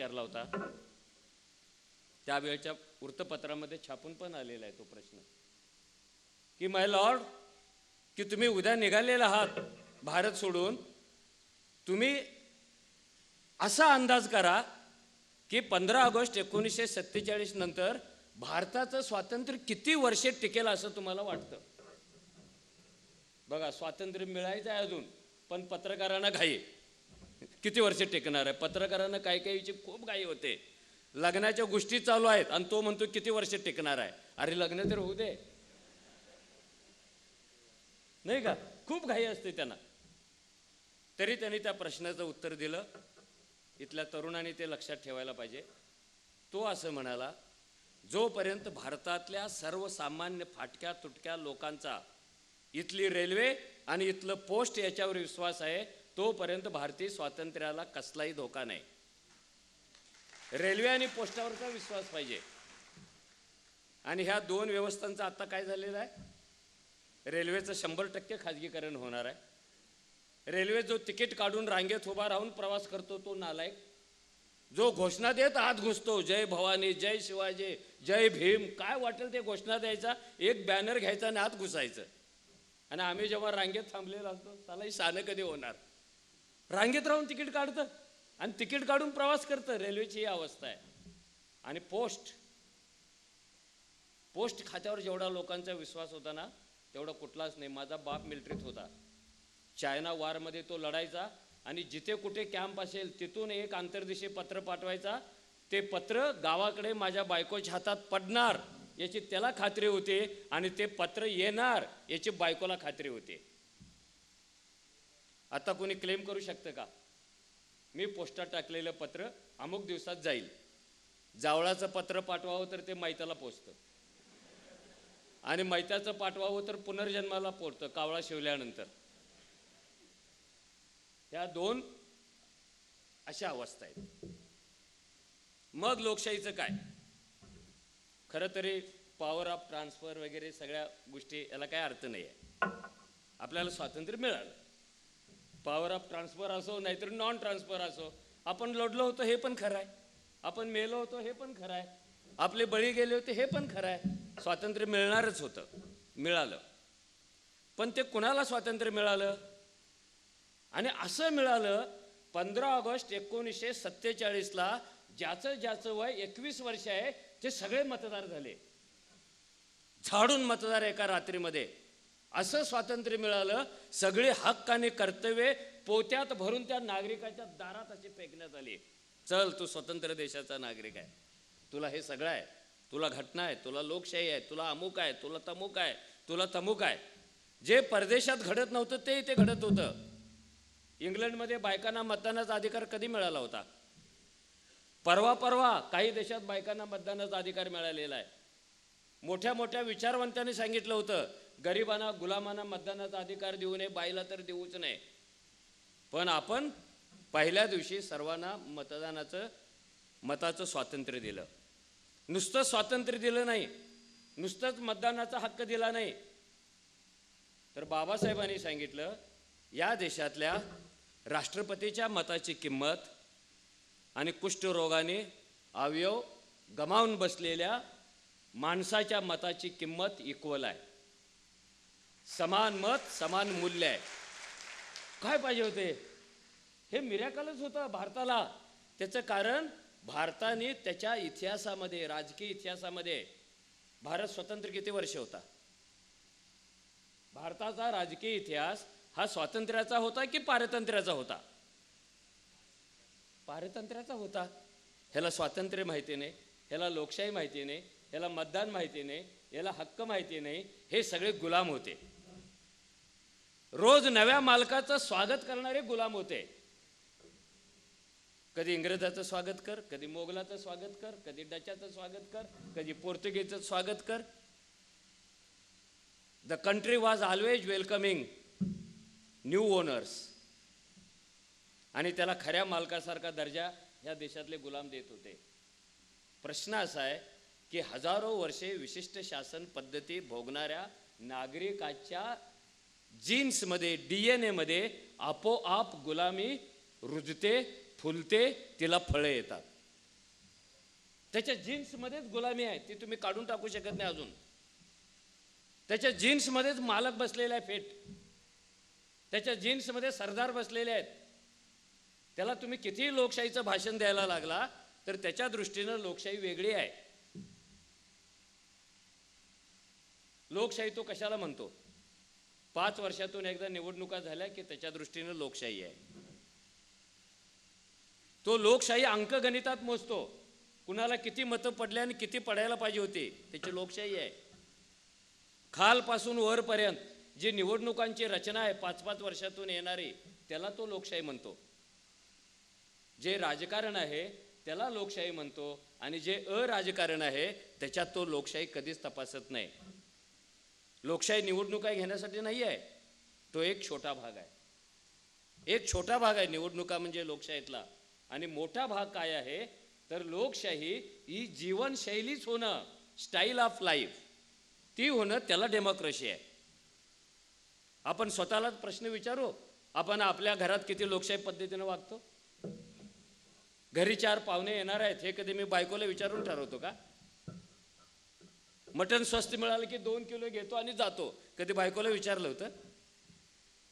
विचारला होता. त्यावेळच्या वृत्तपत्रामध्ये छापून पण आलेला आहे तो प्रश्न. की माय लॉर्ड की तुम्ही उद्या निघालेला आहात भारत सोडून तुम्ही असा अंदाज करा की पंधरा ऑगस्ट एकोणीसशे सत्तेचाळीस नंतर भारताचं स्वातंत्र्य किती वर्षे टिकेल असं तुम्हाला वाटतं? बघा स्वातंत्र्य मिळायचं आहे अजून पण पत्रकारांना घाई किती वर्ष टिकणार आहे? पत्रकारांना काही काहीची खूप घाई होते. लग्नाच्या गोष्टी चालू आहेत आणि तो म्हणतो किती वर्ष टिकणार आहे? अरे लग्न तर होऊ दे. नाही का? खूप घाई असते त्यांना. तरी त्यांनी त्या प्रश्नाचं उत्तर दिलं. इथल्या तरुणांनी ते लक्षात ठेवायला पाहिजे. तो असं म्हणाला जोपर्यंत भारतातल्या सर्वसामान्य फाटक्या तुटक्या लोकांचा इथली रेल्वे आणि इथलं पोस्ट याच्यावर विश्वास आहे तोपर्यंत भारतीय स्वातंत्र्याला कसलाही धोका नाही. रेल्वे आणि पोस्टावरचा विश्वास पाहिजे. आणि ह्या दोन व्यवस्थांचं आता काय झालेलं आहे? रेल्वेचं शंभर टक्के खाजगीकरण होणार आहे. रेल्वे जो तिकीट काढून रांगेत उभा राहून प्रवास करतो तो नालायक. जो घोषणा देत आत घुसतो जय भवानी जय शिवाजी जय भीम काय वाटेल ते घोषणा द्यायचा? एक बॅनर घ्यायचा आणि आत घुसायचं. आणि आम्ही जेव्हा रांगेत थांबलेलो असतो त्याला ही सानं कधी होणार? रांगेत राहून तिकीट काढतं आणि तिकीट काढून प्रवास करतं. रेल्वेची ही अवस्था आहे. आणि पोस्ट पोस्ट खात्यावर जेवढा लोकांचा विश्वास होता ना तेवढा कुठलाच नाही. माझा बाप मिलिटरीत होता. चायना वारमध्ये तो लढायचा आणि जिथे कुठे कॅम्प असेल तिथून एक आंतरदेशीय पत्र पाठवायचा. ते पत्र गावाकडे माझ्या बायकोच्या हातात पडणार याची त्याला खात्री होते आणि ते पत्र येणार याची बायकोला खात्री होते. आता कोणी क्लेम करू शकतं का? मी पोस्टात टाकलेलं पत्र अमुक दिवसात जाईल. जावळाचं पत्र पाठवावं तर ते मैताला पोचतं. आणि मैत्याचं पाठवावं तर पुनर्जन्माला पोचतं कावळा शिवल्यानंतर. ह्या दोन अशा अवस्था आहेत. मग लोकशाहीचं काय? खरं तरी पॉवर ऑफ ट्रान्सफर वगैरे सगळ्या गोष्टी याला काय अर्थ नाही आहे आपल्याला स्वातंत्र्य मिळालं. पॉवर ऑफ ट्रान्सफर असो नाहीतर नॉन ट्रान्सफर असो. आपण लढलो होतो हे पण खरं आहे. आपण मेलो होतो हे पण खरं आहे. आपले बळी गेले होते हे पण खरं आहे. स्वातंत्र्य मिळणारच होतं मिळालं. पण ते कुणाला स्वातंत्र्य मिळालं? आणि असं मिळालं पंधरा ऑगस्ट एकोणीसशे सत्तेचाळीसला ज्याचं ज्याचं वय एकवीस वर्ष आहे ते सगळे मतदार झाले. झाडून मतदार एका रात्रीमध्ये. असं स्वातंत्र्य मिळालं सगळे हक्क आणि कर्तव्ये पोत्यात भरून त्या नागरिकाच्या दारात अशी फेकण्यात आली. चल तू स्वतंत्र देशाचा नागरिक आहे. तुला हे सगळं आहे. तुला घटना आहे तुला लोकशाही आहे तुला अमुक आहे तुला तमुक आहे तुला तमुक आहे. जे परदेशात घडत नव्हतं ते इथे घडत होतं. इंग्लंडमध्ये बायकांना मतदानाचा अधिकार कधी मिळाला होता? परवा परवा काही देशात बायकांना मतदानाचा अधिकार मिळालेला आहे. मोठ्या मोठ्या विचारवंतांनी सांगितलं होतं गरिबांना गुलामांना मतदानाचा अधिकार देऊ नये बाईला तर देऊच नये. पण आपण पहिल्या दिवशी सर्वांना मतदानाचं मताचं स्वातंत्र्य दिलं. नुसतं स्वातंत्र्य दिलं नाही. नुसतंच मतदानाचा हक्क दिला नाही. तर बाबासाहेबांनी सांगितलं या देशातल्या राष्ट्रपतीच्या मताची किंमत आणि कुष्ठरोगाने अवयव गमावून बसलेल्या माणसाच्या मताची किंमत इक्वल आहे. समान मत समान मूल्य आहे. काय पाहिजे होते? हे मिरॅकलच होतं भारताला. त्याचं कारण भारताने त्याच्या इतिहासामध्ये राजकीय इतिहासामध्ये भारत स्वतंत्र किती वर्ष होता? भारताचा राजकीय इतिहास हा स्वातंत्र्याचा होता की पारतंत्र्याचा होता? पारतंत्र्याचा होता. ह्याला स्वातंत्र्य माहिती नाही ह्याला लोकशाही माहिती नाही ह्याला मतदान माहिती नाही याला हक्क माहिती नाही हे सगळे गुलाम होते. रोज नव्या मालकाचं स्वागत करणारे गुलाम होते. कधी इंग्रजाचं स्वागत कर कधी मोगलाचं स्वागत कर कधी डचाचं स्वागत कर कधी पोर्तुगीजचं स्वागत कर. The country was always welcoming new owners आणि त्याला खऱ्या मालकासारखा दर्जा ह्या देशातले गुलाम देत होते. प्रश्न असा आहे की हजारो वर्षे विशिष्ट शासन पद्धती भोगणाऱ्या नागरिकाच्या जीन्समध्ये डी एन एमध्ये आपोआप गुलामी रुजते फुलते तिला फळे येतात. त्याच्या जीन्समध्येच गुलामी आहे ती तुम्ही काढून टाकू शकत नाही अजून. त्याच्या जीन्समध्येच मालक बसलेला आहे फेट. त्याच्या जीन्समध्ये सरदार बसलेले आहेत. त्याला तुम्ही कितीही लोकशाहीचं भाषण द्यायला लागला तर त्याच्या दृष्टीनं लोकशाही वेगळी आहे. लोकशाही तो कशाला म्हणतो? पाच वर्षातून एकदा निवडणुका झाल्या की त्याच्या दृष्टीनं लोकशाही आहे. तो लोकशाही अंकगणितात मोजतो. कुणाला किती मतं पडले आणि किती पडायला पाहिजे होते त्याची लोकशाही आहे. खालपासून वरपर्यंत जी निवडणुकांची रचना आहे पाच पाच वर्षातून येणारी त्याला तो लोकशाही म्हणतो. जे राजकारण आहे त्याला लोकशाही म्हणतो आणि जे अराजकारण आहे त्याच्यात तो लोकशाही कधीच तपासत नाही. लोकशाही निवडणुका घेण्यासाठी नाही आहे. तो एक छोटा भाग आहे. एक छोटा भाग आहे निवडणुका म्हणजे लोकशाहीतला. आणि मोठा भाग काय आहे? तर लोकशाही ही जीवनशैलीच होणं स्टाईल ऑफ लाईफ ती होणं त्याला डेमोक्रेसी आहे. आपण स्वतःलाच प्रश्न विचारू आपण आपल्या घरात किती लोकशाही पद्धतीनं वागतो? घरी चार पाहुणे येणार आहेत हे कधी मी बायकोला विचारून ठरवतो का? मटण स्वस्त मिळालं की दोन किलो घेतो आणि जातो. कधी बायकोला विचारलं होतं?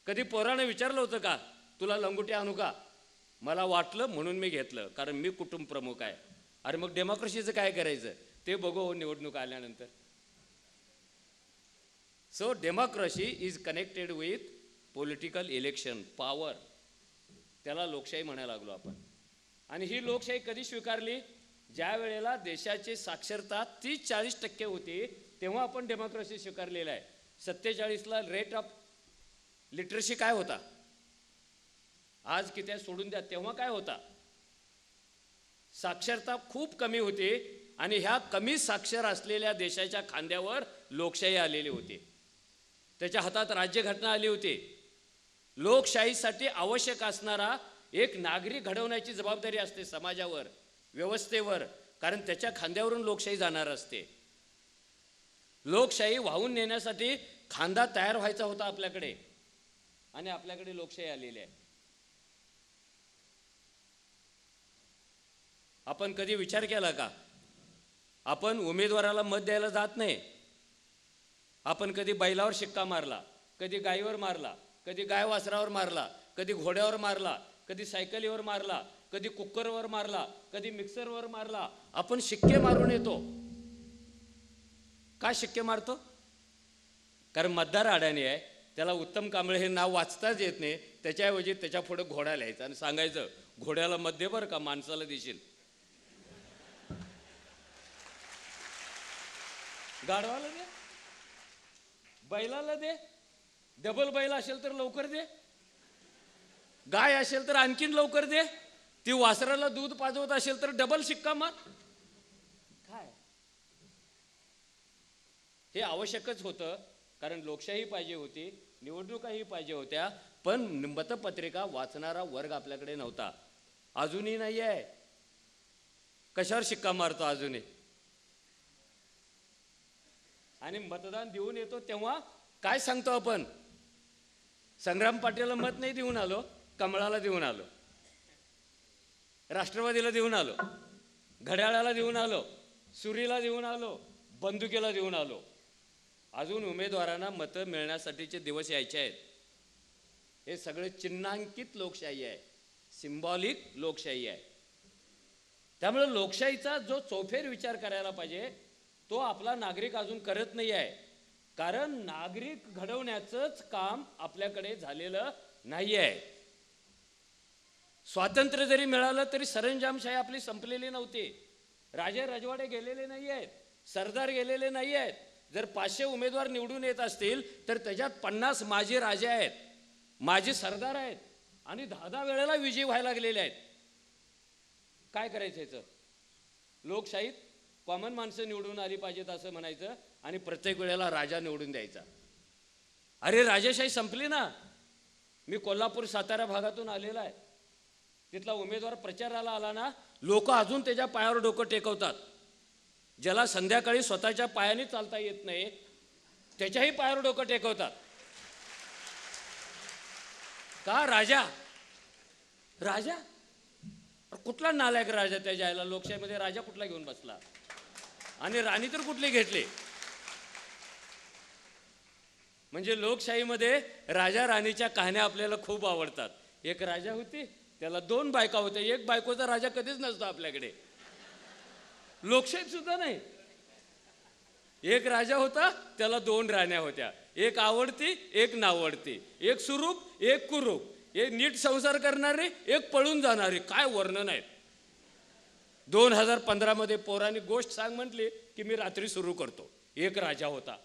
कधी पोरानं विचारलं होतं का? तुला लंगुटी आणू का? मला वाटलं म्हणून मी घेतलं कारण मी कुटुंब प्रमुख आहे. अरे मग डेमोक्रेसीचं काय करायचं? ते बघू हो निवडणूक आल्यानंतर. So democracy is connected with political election power त्याला लोकशाही म्हणायला लागलो आपण. आणि ही लोकशाही कधी स्वीकारली? ज्या वेळेला देशाची साक्षरता तीस चाळीस टक्के होती तेव्हा आपण डेमोक्रेसी स्वीकारलेला आहे. सत्तेचाळीसला रेट ऑफ लिटरसी काय होता? आज किती सोडून द्या तेव्हा काय होता? साक्षरता खूप कमी होती आणि ह्या कमी साक्षर असलेल्या देशाच्या खांद्यावर लोकशाही आलेली होती. त्याच्या हातात राज्यघटना आली होती. लोकशाहीसाठी आवश्यक असणारा एक नागरिक घडवण्याची जबाबदारी असते समाजावर. व्यवस्थेवर कारण त्याच्या खांद्यावरून लोकशाही जाणार असते. लोकशाही वाहून नेण्यासाठी खांदा तयार व्हायचा होता आपल्याकडे. आणि आपल्याकडे लोकशाही आलेली आहे. आपण कधी विचार केला का? आपण उमेदवाराला मत द्यायला जात नाही. आपण कधी बैलावर शिक्का मारला कधी गायीवर मारला कधी गाय वासरावर मारला कधी घोड्यावर मारला कधी सायकलीवर मारला कधी कुकरवर मारला कधी मिक्सरवर मारला आपण शिक्के मारून येतो. का शिक्के मारतो? कारण मतदार अडाणी आहे त्याला उत्तम कांबळे हे नाव वाचताच येत नाही त्याच्याऐवजी त्याच्या पुढे घोडा लिहायचा आणि सांगायचं घोड्याला मत बर का माणसाला देशील? गाढवाला दे. बैलाला दे. डबल बैल असेल तर लवकर दे. गाय असेल तर आणखीन लवकर दे. ती वासराला दूध पाजवत असेल तर डबल शिक्का मार. काय? हे आवश्यकच होतं कारण लोकशाही पाहिजे होती निवडणुकाही पाहिजे होत्या पण मतपत्रिका वाचणारा वर्ग आपल्याकडे नव्हता. अजूनही नाही आहे कशावर शिक्का मारतो अजूनही? आणि मतदान देऊन येतो तेव्हा काय सांगतो आपण? संग्राम पाटीलला मत नाही देऊन आलो कमळाला देऊन आलो. राष्ट्रवादीला देऊन आलो घड्याळाला देऊन आलो सुरीला देऊन आलो बंदुकीला देऊन आलो. अजून उमेदवारांना मतं मिळण्यासाठीचे दिवस यायचे आहेत. हे सगळे चिन्हांकित लोकशाही आहे. सिम्बॉलिक लोकशाही आहे. त्यामुळे लोकशाहीचा जो चौफेर विचार करायला पाहिजे तो आपला नागरिक अजून करत नाही आहे. कारण नागरिक घडवण्याचंच काम आपल्याकडे झालेलं नाही आहे स्वातंत्र्य जरी मिळालं तरी सरंजामशाही आपली संपलेली नव्हती. राजे राजवाडे गेलेले नाही आहेत सरदार गेलेले नाही आहेत जर पाचशे उमेदवार निवडून येत असतील तर त्याच्यात पन्नास माजी राजे आहेत माजी सरदार आहेत आणि दहा दहा वेळेला विजयी व्हायला लागलेले आहेत. काय करायचं याचं? लोकशाहीत कॉमन माणसं निवडून आली पाहिजेत असं म्हणायचं आणि प्रत्येक वेळेला राजा निवडून द्यायचा. अरे राजेशाही संपली ना. मी कोल्हापूर सातारा भागातून आलेला आहे. तिथला उमेदवार प्रचाराला आला ना लोक अजून त्याच्या पायावर डोकं टेकवतात. ज्याला संध्याकाळी स्वतःच्या पायाने चालता येत नाही त्याच्याही पायावर डोकं टेकवतात. का राजा? राजा? कुठला नालायक राजा त्या जायला? लोकशाहीमध्ये राजा कुठला घेऊन बसला? आणि राणी तर कुठली घेतली? म्हणजे लोकशाहीमध्ये राजा राणीच्या कहाण्या आपल्याला खूप आवडतात. एक राजा होती त्याला दोन बायका होत्या. एक बायकोचा राजा कधीच नसतो आपल्याकडे. लोकशाहीत सुद्धा नाही. एक राजा होता त्याला दोन राण्या होत्या. एक आवडती एक नावडती. एक सुरूप एक कुरूप. एक नीट संसार करणारे एक पळून जाणारे. काय वर्णन आहेत दोन हजार पंधरामध्ये पौराणिक गोष्ट सांग म्हटली की मी रात्री सुरू करतो. एक राजा होता.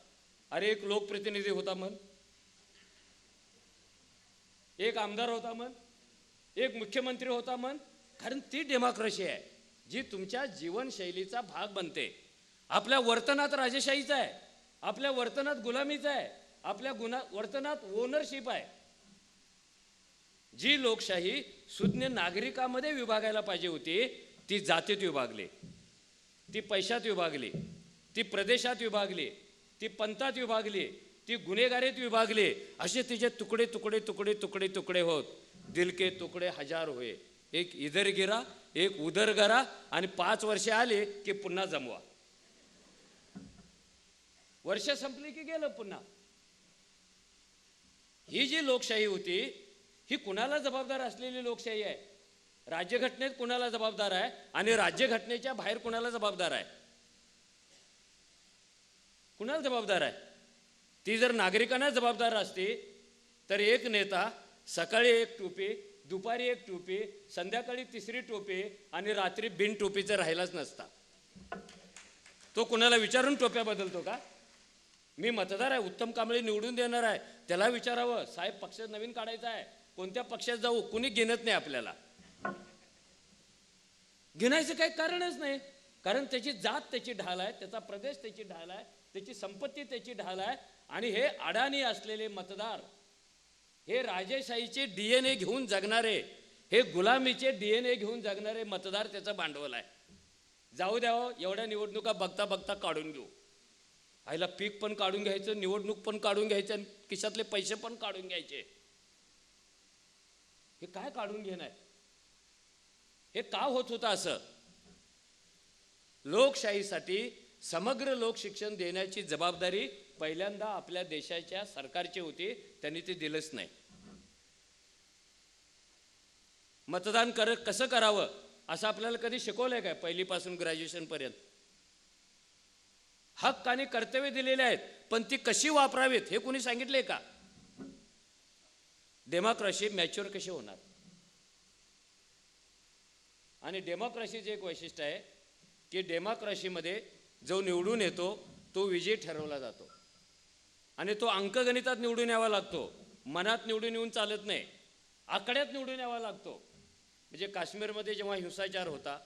अरे एक लोकप्रतिनिधी होता मन एक आमदार होता मन एक मुख्यमंत्री होता म्हण कारण ती डेमोक्रेसी आहे जी तुमच्या जीवनशैलीचा भाग बनते. आपल्या वर्तनात राजेशाहीचा आहे आपल्या वर्तनात गुलामीचा आहे आपल्या गुना वर्तनात ओनरशिप आहे. जी लोकशाही सुज्ञ नागरिकामध्ये विभागायला पाहिजे होती ती जातीत विभागली ती पैशात विभागली ती प्रदेशात विभागली ती पंथात विभागली ती गुन्हेगारीत विभागली असे तिचे तुकडे तुकडे तुकडे तुकडे तुकडे होत. दिल के तुकडे हजार होय एक इधर गिरा एक उधर गरा आणि पाच वर्षे आले की पुन्हा जमवा. वर्ष संपली की गेलं पुन्हा. ही जी लोकशाही होती ही कुणाला जबाबदार असलेली लोकशाही आहे? राज्यघटनेत कुणाला जबाबदार आहे? आणि राज्यघटनेच्या बाहेर कुणाला जबाबदार आहे? कुणाला जबाबदार आहे? ती जर नागरिकांना जबाबदार असती तर एक नेता सकाळी एक टोपी दुपारी एक टोपी संध्याकाळी तिसरी टोपी आणि रात्री बिन टोपीचं राहिलाच नसता. तो कुणाला विचारून टोप्या बदलतो का? मी मतदार आहे उत्तम कांबळे निवडून देणार आहे. त्याला विचारावं साहेब पक्ष नवीन काढायचा आहे. कोणत्या पक्षात जाऊ कुणी घेणत नाही आपल्याला. घेण्याचं काही कारणच नाही. कारण त्याची जात त्याची ढाल आहे त्याचा प्रदेश त्याची ढाल आहे त्याची संपत्ती त्याची ढाल आहे. आणि हे अडाणी असलेले मतदार हे राजेशाहीचे डीएनए घेऊन जगणारे हे गुलामीचे डीएनए घेऊन जगणारे मतदार त्याचं भांडवल आहे. जाऊ द्यावं हो, एवढ्या निवडणुका बघता बघता काढून घेऊ. आईला पीक पण काढून घ्यायचं निवडणूक पण काढून घ्यायचं आणि खिशातले पैसे पण काढून घ्यायचे. हे काय काढून घेणार? हे का होत होतं असं? लोकशाहीसाठी समग्र लोकशिक्षण देण्याची जबाबदारी पहिल्यांदा आपल्या देशाच्या सरकारची होती त्यांनी ते दिलंच नाही. मतदान कर कसं करावं असं आपल्याला कधी शिकवलंय काय पहिलीपासून ग्रॅज्युएशन पर्यंत? हक्क आणि कर्तव्य दिलेले आहेत पण ती कशी वापरावीत हे कोणी सांगितले का? डेमोक्रेसी मॅच्युअर कशी होणार? आणि डेमोक्रेसीचे एक वैशिष्ट्य आहे की डेमोक्रेसीमध्ये जो निवडून येतो तो विजयी ठरवला जातो. आणि तो अंकगणितात निवडून यावा लागतो. मनात निवडून येऊन चालत नाही. आकड्यात निवडून यावा लागतो. म्हणजे काश्मीरमध्ये जेव्हा हिंसाचार होता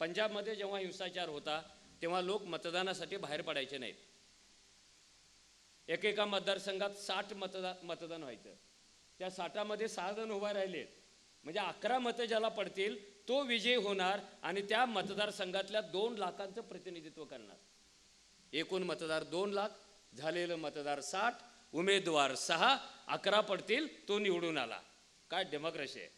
पंजाबमध्ये जेव्हा हिंसाचार होता तेव्हा लोक मतदानासाठी बाहेर पडायचे नाहीत. एकेका मतदारसंघात साठ मतदान मतदान व्हायचं. त्या साठामध्ये सहा जण उभा राहिलेत म्हणजे अकरा मतं ज्याला पडतील तो विजयी होणार आणि त्या मतदारसंघातल्या दोन लाखांचं प्रतिनिधित्व करणार. एकूण मतदार दोन लाख झालेलं मतदार साठ उमेदवार सहा अकरा पडतील तो निवडून आला. काय डेमोक्रेसी आहे?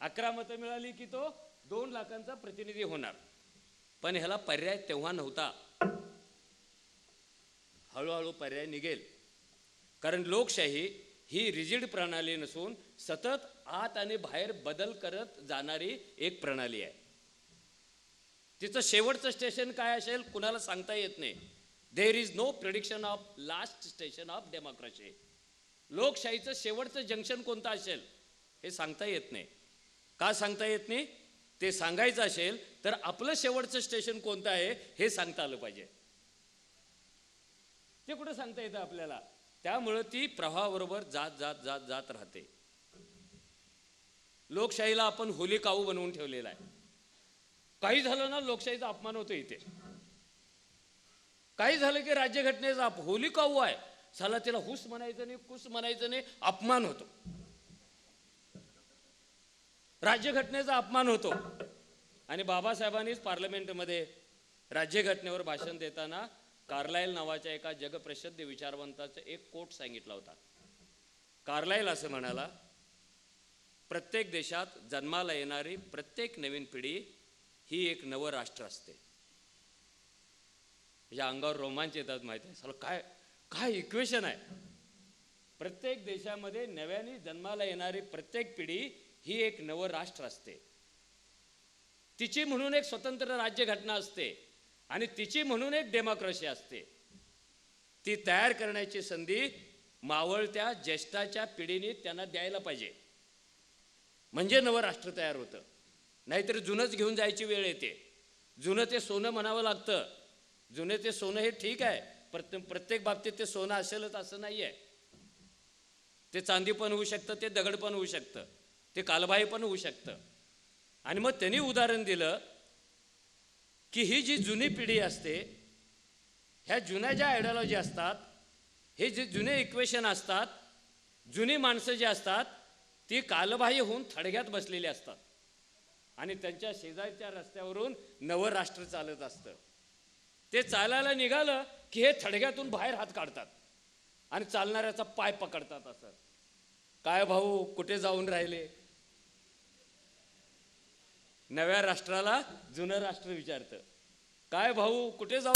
अकरा मतं मिळाली की तो दोन लाखांचा प्रतिनिधी होणार. पण ह्याला पर्याय तेव्हा नव्हता. हळूहळू पर्याय निघेल. कारण लोकशाही ही रिजिड प्रणाली नसून सतत आत आणि बाहेर बदल करत जाणारी एक प्रणाली आहे. तिचं शेवटचं स्टेशन काय असेल कुणाला सांगता येत नाही. There is no prediction of last station of democracy लोकशाहीचं शेवटचं जंक्शन कोणतं असेल? हे सांगता येत नाही. का सांगता येत नाही? ते सांगायचं असेल तर आपलं शेवटचं स्टेशन कोणतं आहे? हे सांगता आलं पाहिजे. ते कुठं सांगता येतं आपल्याला? त्यामुळं ती प्रवाहाबरोबर जात जात जात जात राहते. लोकशाहीला आपण होली काऊ बनवून ठेवलेला आहे? काही झालं ना लोकशाहीचा अपमान होतो इथे. काही झालं की राज्यघटनेचा अप होली काऊ आहे? झाला तिला हुस म्हणायचं नाही कुस म्हणायचं नाही अपमान होतो. राज्यघटनेचा अपमान होतो. आणि बाबासाहेबांनीच पार्लमेंटमध्ये राज्यघटनेवर भाषण देताना कार्लाईल नावाच्या एका जगप्रसिद्ध विचारवंताचा एक कोट सांगितला होता. कार्लाईल असं म्हणाला प्रत्येक देशात जन्माला येणारी प्रत्येक नवीन पिढी ही एक नवं राष्ट्र असते. या अंगावर रोमांच येतात माहिती आहे. सर काय काय इक्वेशन आहे? प्रत्येक देशामध्ये नव्याने जन्माला येणारी प्रत्येक पिढी ही एक नवं राष्ट्र असते. तिची म्हणून एक स्वतंत्र राज्यघटना असते आणि तिची म्हणून एक डेमोक्रेसी असते. ती तयार करण्याची संधी मावळत्या ज्येष्ठाच्या पिढीने त्यांना द्यायला पाहिजे. म्हणजे नवं राष्ट्र तयार होतं. नाहीतर जुनंच घेऊन जायची वेळ येते. जुनं ते सोनं म्हणावं लागतं. जुने ते सोनं हे ठीक आहे प्रत्ये प्रत्येक बाबतीत ते सोनं असेलच असं नाही आहे ते चांदी पण होऊ शकतं ते दगड पण होऊ शकतं ते कालबाई पण होऊ शकतं. आणि मग त्यांनी उदाहरण दिलं की ही जी जुनी पिढी असते ह्या जुन्या ज्या आयडियॉलॉजी असतात हे जे जुने इक्वेशन असतात जुनी माणसं जी असतात ती कालबाह्य होऊन थडग्यात बसलेली असतात. आणि त्यांच्या शेजारच्या रस्त्यावरून नवं राष्ट्र चालत असतं. ते चालायला निघालं की हे थडग्यातून बाहेर हात काढतात. आणि चालणाऱ्याचा पाय पकडतात असं. काय भाऊ कुठे जाऊन राहिले? नव्या राष्ट्राला जुनं राष्ट्र विचारतं. काय भाऊ कुठे जाऊ